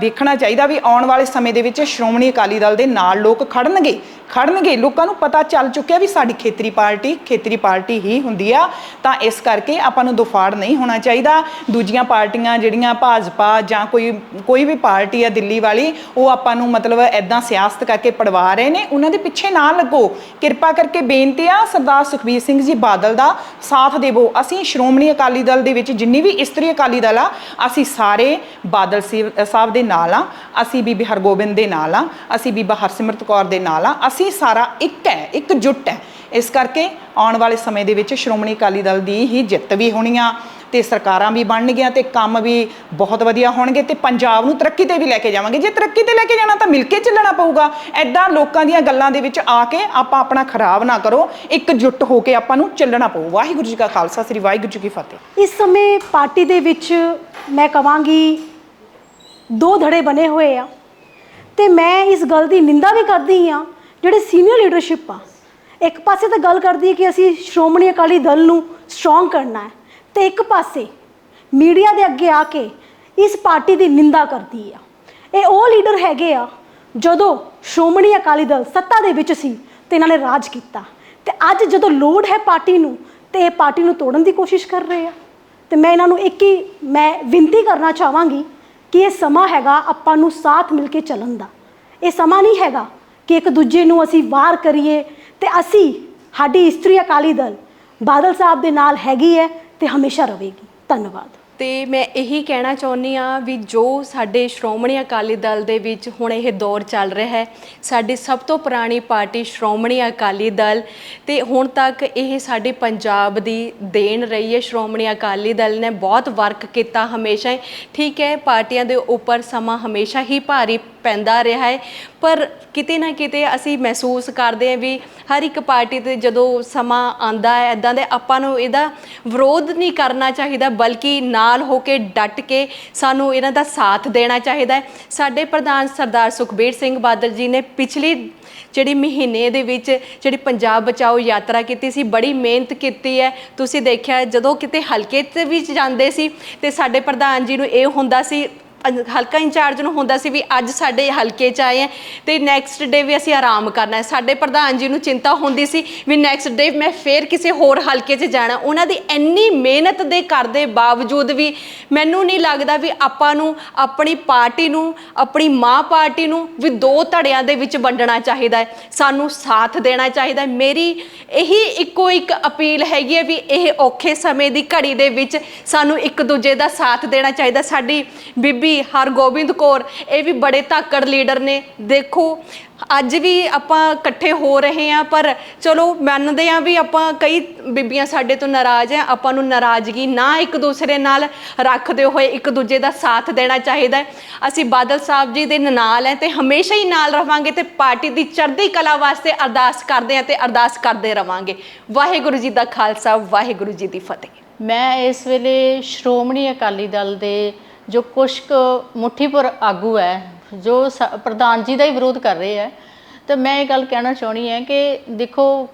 ਦੇਖਣਾ ਚਾਹੀਦਾ ਵੀ ਆਉਣ ਵਾਲੇ ਸਮੇਂ ਦੇ ਵਿੱਚ ਸ਼੍ਰੋਮਣੀ ਅਕਾਲੀ ਦਲ ਦੇ ਨਾਲ ਲੋਕ ਖੜਨਗੇ। ਖੜਨਗੇ। ਲੋਕਾਂ ਨੂੰ ਪਤਾ ਚੱਲ ਚੁੱਕਿਆ ਵੀ ਸਾਡੀ ਖੇਤਰੀ ਪਾਰਟੀ ਖੇਤਰੀ ਪਾਰਟੀ ਹੀ ਹੁੰਦੀ ਆ। ਤਾਂ ਇਸ ਕਰਕੇ ਆਪਾਂ ਨੂੰ ਦੁਫਾੜ ਨਹੀਂ ਹੋਣਾ ਚਾਹੀਦਾ। ਦੂਜੀਆਂ ਪਾਰਟੀਆਂ ਜਿਹੜੀਆਂ ਭਾਜਪਾ ਜਾਂ ਕੋਈ ਕੋਈ ਵੀ ਪਾਰਟੀ ਆ ਦਿੱਲੀ ਵਾਲੀ, ਉਹ ਆਪਾਂ ਨੂੰ ਮਤਲਬ ਐਦਾਂ ਸਿਆਸਤ ਕਰਕੇ ਪੜਵਾ ਰਹੇ ਨੇ। ਉਹਨਾਂ ਦੇ ਪਿੱਛੇ ਨਾ ਲੱਗੋ। ਕਿਰਪਾ ਕਰਕੇ ਬੇਨਤੀ ਆ ਸਰਦਾਰ ਸੁਖਬੀਰ ਸਿੰਘ ਜੀ ਬਾਦਲ ਦਾ ਸਾਥ ਦੇਵੋ। ਅਸੀਂ ਸ਼੍ਰੋਮਣੀ ਅਕਾਲੀ ਦਲ ਦੇ ਵਿੱਚ ਜਿੰਨੀ ਵੀ ਇਸਤਰੀ ਅਕਾਲੀ ਦਲ ਆ, ਅਸੀਂ ਸਾਰੇ ਬਾਦਲ ਸਿਵ- ਸਾਹਿਬ ਦੇ ਨਾਲ ਆ। ਅਸੀਂ ਬੀਬੀ ਹਰਗੋਬਿੰਦ ਦੇ ਨਾਲ ਆ। ਅਸੀਂ ਬੀਬਾ ਹਰਸਿਮਰਤ ਕੌਰ ਦੇ ਨਾਲ ਆ। ਅਸੀਂ ਸਾਰਾ ਇੱਕ ਹੈ, ਇੱਕ ਜੁੱਟ ਹੈ। ਇਸ ਕਰਕੇ ਆਉਣ ਵਾਲੇ ਸਮੇਂ ਦੇ ਵਿੱਚ ਸ਼੍ਰੋਮਣੀ ਅਕਾਲੀ ਦਲ ਦੀ ਹੀ ਜਿੱਤ ਵੀ ਹੋਣੀ ਆ ਤੇ ਸਰਕਾਰਾਂ ਵੀ ਬਣਨਗੀਆਂ ਤੇ ਕੰਮ ਵੀ ਬਹੁਤ ਵਧੀਆ ਹੋਣਗੇ ਤੇ ਪੰਜਾਬ ਨੂੰ ਤਰੱਕੀ ਤੇ ਵੀ ਲੈ ਕੇ ਜਾਵਾਂਗੇ। ਜੇ ਤਰੱਕੀ ਤੇ ਲੈ ਕੇ ਜਾਣਾ ਤਾਂ ਮਿਲ ਕੇ ਚੱਲਣਾ ਪਊਗਾ। ਐਦਾਂ ਲੋਕਾਂ ਦੀਆਂ ਗੱਲਾਂ ਦੇ ਵਿੱਚ ਆ ਕੇ ਆਪਾਂ ਆਪਣਾ ਖਰਾਬ ਨਾ ਕਰੋ, ਇੱਕ ਜੁੱਟ ਹੋ ਕੇ ਆਪਾਂ ਨੂੰ ਚੱਲਣਾ ਪਊ। ਵਾਹਿਗੁਰੂ ਜੀ ਕਾ ਖਾਲਸਾ, ਸ੍ਰੀ ਵਾਹਿਗੁਰੂ ਜੀ ਕੀ ਫਤਿਹ। ਇਸ ਸਮੇਂ ਪਾਰਟੀ ਦੇ ਵਿੱਚ ਮੈਂ ਕਵਾਂਗੀ, ਦੋ ਧੜੇ ਬਣੇ ਹੋਏ ਆ ਤੇ ਮੈਂ ਇਸ ਗੱਲ ਦੀ ਨਿੰਦਾ ਵੀ ਕਰਦੀ ਆ ਜਿਹੜੇ ਸੀਨੀਅਰ ਲੀਡਰਸ਼ਿਪ ਆ, ਇੱਕ ਪਾਸੇ ਤਾਂ ਗੱਲ ਕਰਦੀ ਹੈ ਕਿ ਅਸੀਂ ਸ਼੍ਰੋਮਣੀ ਅਕਾਲੀ ਦਲ ਨੂੰ ਸਟਰੋਂਗ ਕਰਨਾ ਹੈ ਤੇ ਇੱਕ ਪਾਸੇ ਮੀਡੀਆ ਦੇ ਅੱਗੇ ਆ ਕੇ ਇਸ ਪਾਰਟੀ ਦੀ ਨਿੰਦਾ ਕਰਦੀ ਆ। ਇਹ ਉਹ ਲੀਡਰ ਹੈਗੇ ਆ ਜਦੋਂ ਸ਼੍ਰੋਮਣੀ ਅਕਾਲੀ ਦਲ ਸੱਤਾ ਦੇ ਵਿੱਚ ਸੀ ਤੇ ਇਹਨਾਂ ਨੇ ਰਾਜ ਕੀਤਾ ਤੇ ਅੱਜ ਜਦੋਂ ਲੋੜ ਹੈ ਪਾਰਟੀ ਨੂੰ ਤੇ ਇਹ ਪਾਰਟੀ ਨੂੰ ਤੋੜਨ ਦੀ ਕੋਸ਼ਿਸ਼ ਕਰ ਰਹੇ ਆ। ਤੇ ਮੈਂ ਇਹਨਾਂ ਨੂੰ ਇੱਕ ਹੀ, ਮੈਂ ਬੇਨਤੀ ਕਰਨਾ ਚਾਹਾਂਗੀ ਕਿ ਇਹ ਸਮਾਂ ਹੈਗਾ ਆਪਾਂ ਨੂੰ ਸਾਥ ਮਿਲ ਕੇ ਚੱਲਣ ਦਾ। ਇਹ ਸਮਾਂ ਨਹੀਂ ਹੈਗਾ ਕਿ ਇੱਕ ਦੂਜੇ ਨੂੰ ਅਸੀਂ ਵਾਰ ਕਰੀਏ ਤੇ ਅਸੀਂ, ਸਾਡੀ ਇਸਤਰੀ ਅਕਾਲੀ ਦਲ ਬਾਦਲ ਸਾਹਿਬ ਦੇ ਨਾਲ ਹੈਗੀ ਹੈ ਤੇ ਹਮੇਸ਼ਾ ਰਹੇਗੀ। ਧੰਨਵਾਦ। ਤੇ ਮੈਂ ਇਹੀ ਕਹਿਣਾ ਚਾਹੁੰਦੀ ਆ ਵੀ ਜੋ ਸਾਡੇ ਸ਼੍ਰੋਮਣੀ ਅਕਾਲੀ ਦਲ ਦੇ ਵਿੱਚ ਹੁਣ ਇਹ ਦੌਰ ਚੱਲ ਰਿਹਾ ਹੈ, ਸਾਡੀ ਸਭ ਤੋਂ ਪੁਰਾਣੀ ਪਾਰਟੀ ਸ਼੍ਰੋਮਣੀ ਅਕਾਲੀ ਦਲ ਤੇ ਹੁਣ ਤੱਕ ਇਹ ਸਾਡੇ ਪੰਜਾਬ ਦੀ ਦੇਣ ਰਹੀ ਹੈ। ਸ਼੍ਰੋਮਣੀ ਅਕਾਲੀ ਦਲ ਨੇ ਬਹੁਤ ਵਰਕ ਕੀਤਾ ਹਮੇਸ਼ਾ ਹੀ। ਠੀਕ ਹੈ, ਪਾਰਟੀਆਂ ਦੇ ਉੱਪਰ ਸਮਾਂ ਹਮੇਸ਼ਾ ਹੀ ਭਾਰੀ ਪੈਂਦਾ ਰਿਹਾ ਹੈ। ਪਰ ਕਿਤੇ ਨਾ ਕਿਤੇ ਅਸੀਂ ਮਹਿਸੂਸ ਕਰਦੇ ਹਾਂ ਵੀ ਹਰ ਇੱਕ ਪਾਰਟੀ ਤੇ ਜਦੋਂ ਸਮਾਂ ਆਂਦਾ ਹੈ ਇਦਾਂ ਦੇ ਆਪਾਂ ਨੂੰ ਇਹਦਾ ਵਿਰੋਧ ਨਹੀਂ ਕਰਨਾ ਚਾਹੀਦਾ, ਬਲਕਿ ਨਾਲ ਹੋ ਕੇ ਡਟ ਕੇ ਸਾਨੂੰ ਇਹਨਾਂ ਦਾ ਸਾਥ ਦੇਣਾ ਚਾਹੀਦਾ ਹੈ। ਸਾਡੇ ਪ੍ਰਧਾਨ ਸਰਦਾਰ ਸੁਖਬੀਰ ਸਿੰਘ ਬਾਦਲ ਜੀ ਨੇ ਪਿਛਲੀ ਜਿਹੜੀ ਮਹੀਨੇ ਦੇ ਵਿੱਚ ਜਿਹੜੀ ਪੰਜਾਬ ਬਚਾਓ ਯਾਤਰਾ ਕੀਤੀ ਸੀ, ਬੜੀ ਮਿਹਨਤ ਕੀਤੀ ਹੈ। ਤੁਸੀਂ ਦੇਖਿਆ, ਜਦੋਂ ਕਿਤੇ ਹਲਕੇ ਤੇ ਵੀ ਜਾਂਦੇ ਸੀ ਤੇ ਸਾਡੇ ਪ੍ਰਧਾਨ ਜੀ ਨੂੰ ਇਹ ਹੁੰਦਾ ਸੀ ਹਲਕਾ ਇੰਚਾਰਜ ਨੂੰ ਹੁੰਦਾ ਸੀ ਵੀ ਅੱਜ ਸਾਡੇ ਹਲਕੇ ਚ ਆਏ ਆ ਤੇ ਨੈਕਸਟ ਡੇ ਵੀ ਅਸੀਂ ਆਰਾਮ ਕਰਨਾ ਹੈ। ਸਾਡੇ ਪ੍ਰਧਾਨ ਜੀ ਨੂੰ ਚਿੰਤਾ ਹੁੰਦੀ ਸੀ ਵੀ ਨੈਕਸਟ ਡੇ ਮੈਂ ਫੇਰ ਕਿਸੇ ਹੋਰ ਹਲਕੇ 'ਚ ਜਾਣਾ ਉਹਨਾਂ ਦੀ ਇੰਨੀ ਮਿਹਨਤ ਦੇ ਕਰਦੇ ਬਾਵਜੂਦ ਵੀ ਮੈਨੂੰ ਨਹੀਂ ਲੱਗਦਾ ਵੀ ਆਪਾਂ ਨੂੰ ਆਪਣੀ ਪਾਰਟੀ ਨੂੰ, ਆਪਣੀ ਮਾਂ ਪਾਰਟੀ ਨੂੰ ਵੀ ਦੋ ਧੜਿਆਂ ਦੇ ਵਿੱਚ ਵੰਡਣਾ ਚਾਹੀਦਾ ਹੈ। ਸਾਨੂੰ ਸਾਥ ਦੇਣਾ ਚਾਹੀਦਾ ਹੈ। ਮੇਰੀ ਇਹੀ ਇੱਕੋ ਇੱਕ ਅਪੀਲ ਹੈਗੀ ਹੈ ਵੀ ਇਹ ਔਖੇ ਸਮੇਂ ਦੀ ਘੜੀ ਦੇ ਵਿੱਚ ਸਾਨੂੰ ਇੱਕ ਦੂਜੇ ਦਾ ਸਾਥ ਦੇਣਾ ਚਾਹੀਦਾ ਸਾਡੀ ਬੀਬੀ ਹਰਗੋਬਿੰਦ ਕੌਰ, ਇਹ ਵੀ ਬੜੇ ਧਾਕੜ ਲੀਡਰ ਨੇ, ਦੇਖੋ। ਅੱਜ ਵੀ ਆਪਾਂ ਇਕੱਠੇ ਹੋ ਰਹੇ ਹਾਂ, ਪਰ ਚਲੋ ਮੰਨਦੇ ਹਾਂ ਵੀ ਆਪਾਂ ਕਈ ਬੀਬੀਆਂ ਸਾਡੇ ਤੋਂ ਨਾਰਾਜ਼ ਹੈ, ਆਪਾਂ ਨੂੰ ਨਾਰਾਜ਼ਗੀ ਨਾ ਇੱਕ ਦੂਸਰੇ ਨਾਲ ਰੱਖਦੇ ਹੋਏ ਇੱਕ ਦੂਜੇ ਦਾ ਸਾਥ ਦੇਣਾ ਚਾਹੀਦਾ ਅਸੀਂ ਬਾਦਲ ਸਾਹਿਬ ਜੀ ਦੇ ਨਾਲ ਹੈ ਤੇ ਹਮੇਸ਼ਾ ਹੀ ਨਾਲ ਰਵਾਂਗੇ ਤੇ ਪਾਰਟੀ ਦੀ ਚੜ੍ਹਦੀ ਕਲਾ ਵਾਸਤੇ ਅਰਦਾਸ ਕਰਦੇ ਹਾਂ ਤੇ ਅਰਦਾਸ ਕਰਦੇ ਰਵਾਂਗੇ। ਵਾਹਿਗੁਰੂ ਜੀ ਦਾ ਖਾਲਸਾ, ਵਾਹਿਗੁਰੂ ਜੀ ਦੀ ਫਤਿਹ। ਮੈਂ ਇਸ ਵੇਲੇ ਸ਼੍ਰੋਮਣੀ ਅਕਾਲੀ ਦਲ ਦੇ ਜੋ ਕੁਛ ਕੁ ਮੁੱਠੀਪੁਰ ਆਗੂ ਹੈ, ਜੋ ਸ- ਪ੍ਰਧਾਨ ਜੀ ਦਾ ਹੀ ਵਿਰੋਧ ਕਰ ਰਹੇ ਹੈ, ਤਾਂ ਮੈਂ ਇਹ ਗੱਲ ਕਹਿਣਾ ਚਾਹਣੀ ਹੈ ਕਿ ਦੇਖੋ,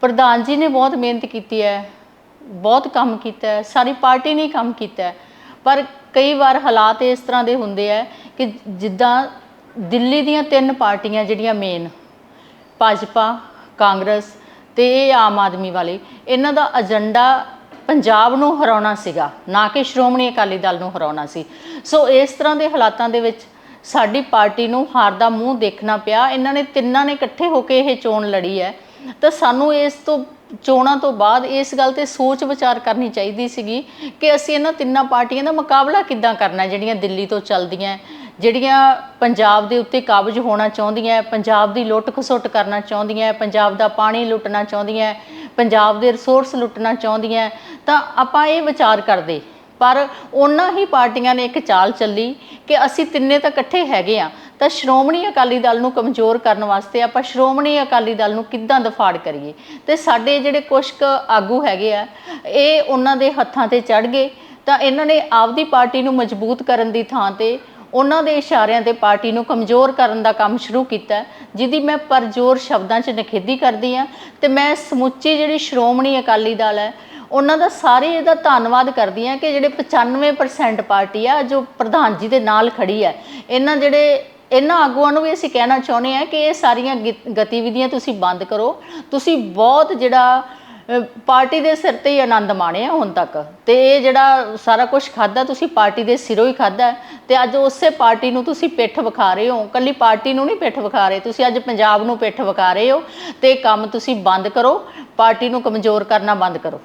ਪ੍ਰਧਾਨ ਜੀ ਨੇ ਬਹੁਤ ਮਿਹਨਤ ਕੀਤੀ ਹੈ, ਬਹੁਤ ਕੰਮ ਕੀਤਾ ਹੈ, ਸਾਰੀ ਪਾਰਟੀ ਨੇ ਕੰਮ ਕੀਤਾ ਹੈ, ਪਰ ਕਈ ਵਾਰ ਹਾਲਾਤ ਇਸ ਤਰ੍ਹਾਂ ਦੇ ਹੁੰਦੇ ਆ ਕਿ ਜਿੱਦਾਂ ਦਿੱਲੀ ਦੀਆਂ ਤਿੰਨ ਪਾਰਟੀਆਂ ਜਿਹੜੀਆਂ ਮੇਨ ਭਾਜਪਾ, ਕਾਂਗਰਸ ਤੇ ਇਹ ਆਮ ਆਦਮੀ ਵਾਲੇ, ਇਹਨਾਂ ਦਾ ਏਜੰਡਾ ਪੰਜਾਬ ਨੂੰ ਹਰਾਉਣਾ ਸੀਗਾ, ਨਾ ਕਿ ਸ਼੍ਰੋਮਣੀ ਅਕਾਲੀ ਦਲ ਨੂੰ ਹਰਾਉਣਾ ਸੀ। ਸੋ ਇਸ ਤਰ੍ਹਾਂ ਦੇ ਹਾਲਾਤਾਂ ਦੇ ਵਿੱਚ ਸਾਡੀ ਪਾਰਟੀ ਨੂੰ ਹਾਰ ਦਾ ਮੂੰਹ ਦੇਖਣਾ ਪਿਆ। ਇਹਨਾਂ ਨੇ ਤਿੰਨਾਂ ਨੇ ਇਕੱਠੇ ਹੋ ਕੇ ਇਹ ਚੋਣ ਲੜੀ ਹੈ। ਤਾਂ ਸਾਨੂੰ ਇਸ ਤੋਂ, ਚੋਣਾਂ ਤੋਂ ਬਾਅਦ ਇਸ ਗੱਲ ਤੇ ਸੋਚ ਵਿਚਾਰ ਕਰਨੀ ਚਾਹੀਦੀ ਸੀਗੀ ਕਿ ਅਸੀਂ ਇਹਨਾਂ ਤਿੰਨਾਂ ਪਾਰਟੀਆਂ ਦਾ ਮੁਕਾਬਲਾ ਕਿੱਦਾਂ ਕਰਨਾ ਜਿਹੜੀਆਂ ਦਿੱਲੀ ਤੋਂ ਚੱਲਦੀਆਂ ਜਿਹੜੀਆਂ ਪੰਜਾਬ ਦੇ ਉੱਤੇ ਕਾਬਜ ਹੋਣਾ ਚਾਹੁੰਦੀਆਂ, ਪੰਜਾਬ ਦੀ ਲੁੱਟ ਖਸੁੱਟ ਕਰਨਾ ਚਾਹੁੰਦੀਆਂ, ਪੰਜਾਬ ਦਾ ਪਾਣੀ ਲੁੱਟਣਾ ਚਾਹੁੰਦੀਆਂ, ਪੰਜਾਬ ਦੇ ਰਿਸੋਰਸ ਲੁੱਟਣਾ ਚਾਹੁੰਦੀਆਂ, ਤਾਂ ਆਪਾਂ ਇਹ ਵਿਚਾਰ ਕਰਦੇ। ਪਰ ਉਹਨਾਂ ਹੀ ਪਾਰਟੀਆਂ ਨੇ ਇੱਕ ਚਾਲ ਚੱਲੀ ਕਿ ਅਸੀਂ ਤਿੰਨੇ ਤਾਂ ਇਕੱਠੇ ਹੈਗੇ ਆ ਤਾਂ ਸ਼੍ਰੋਮਣੀ ਅਕਾਲੀ ਦਲ ਨੂੰ ਕਮਜ਼ੋਰ ਕਰਨ ਵਾਸਤੇ ਆਪਾਂ ਸ਼੍ਰੋਮਣੀ ਅਕਾਲੀ ਦਲ ਨੂੰ ਕਿੱਦਾਂ ਦਫਾੜ ਕਰੀਏ? ਤੇ ਸਾਡੇ ਜਿਹੜੇ ਕੁਛ ਕੁ ਆਗੂ ਹੈਗੇ ਆ, ਇਹ ਉਹਨਾਂ ਦੇ ਹੱਥਾਂ ਤੇ ਚੜ ਗਏ, ਤਾਂ ਇਹਨਾਂ ਨੇ ਆਪਦੀ ਪਾਰਟੀ ਨੂੰ ਮਜ਼ਬੂਤ ਕਰਨ ਦੀ ਥਾਂ ਤੇ ਉਹਨਾਂ ਦੇ ਇਸ਼ਾਰਿਆਂ ਤੇ ਪਾਰਟੀ ਨੂੰ ਕਮਜ਼ੋਰ ਕਰਨ ਦਾ ਕੰਮ ਸ਼ੁਰੂ ਕੀਤਾ ਜਿਹਦੀ ਮੈਂ ਪਰਜੋਰ ਸ਼ਬਦਾਂ 'ਚ ਨਿਖੇਧੀ ਕਰਦੀ ਆ ਤੇ ਮੈਂ ਸਮੁੱਚੀ ਜਿਹੜੀ ਸ਼੍ਰੋਮਣੀ ਅਕਾਲੀ ਦਲ ਹੈ, ਉਹਨਾਂ ਦਾ ਸਾਰੇ ਇਹਦਾ ਧੰਨਵਾਦ ਕਰਦੀ ਆ ਕਿ ਜਿਹੜੇ 95% ਪਾਰਟੀ ਆ, ਜੋ ਪ੍ਰਧਾਨ ਜੀ ਦੇ ਨਾਲ ਖੜੀ ਹੈ, ਇਹਨਾਂ ਜਿਹੜੇ, ਇਹਨਾਂ ਆਗੂਆਂ ਨੂੰ ਵੀ ਅਸੀਂ ਕਹਿਣਾ ਚਾਹੁੰਦੇ ਆ ਕਿ ਇਹ ਸਾਰੀਆਂ ਗਿ- ਗਤੀਵਿਧੀਆਂ ਤੁਸੀਂ ਬੰਦ ਕਰੋ, ਤੁਸੀਂ ਬਹੁਤ ਜਿਹੜਾ ਪਾਰਟੀ ਦੇ ਸਿਰ ਤੇ ਹੀ ਆਨੰਦ ਮਾਣਿਆ ਹੁਣ ਤੱਕ। ਤੇ ਇਹ ਜਿਹੜਾ ਸਾਰਾ ਕੁਝ ਖਾਦਾ ਤੁਸੀਂ ਪਾਰਟੀ ਦੇ ਸਿਰੋਂ ਹੀ ਖਾਦਾ ਤੇ ਅੱਜ ਉਸੇ ਪਾਰਟੀ ਨੂੰ ਤੁਸੀਂ ਪਿੱਠ ਵਿਖਾ ਰਹੇ ਹੋ। ਕੱਲੀ ਪਾਰਟੀ ਨੂੰ ਨਹੀਂ ਪਿੱਠ ਵਿਖਾ ਰਹੇ। ਤੁਸੀਂ ਅੱਜ ਪੰਜਾਬ ਨੂੰ ਪਿੱਠ ਵਿਖਾ ਰਹੇ ਹੋ। ਤੇ ਕੰਮ ਤੁਸੀਂ ਬੰਦ ਕਰੋ। ਪਾਰਟੀ ਨੂੰ ਕਮਜ਼ੋਰ ਕਰਨਾ ਬੰਦ ਕਰੋ।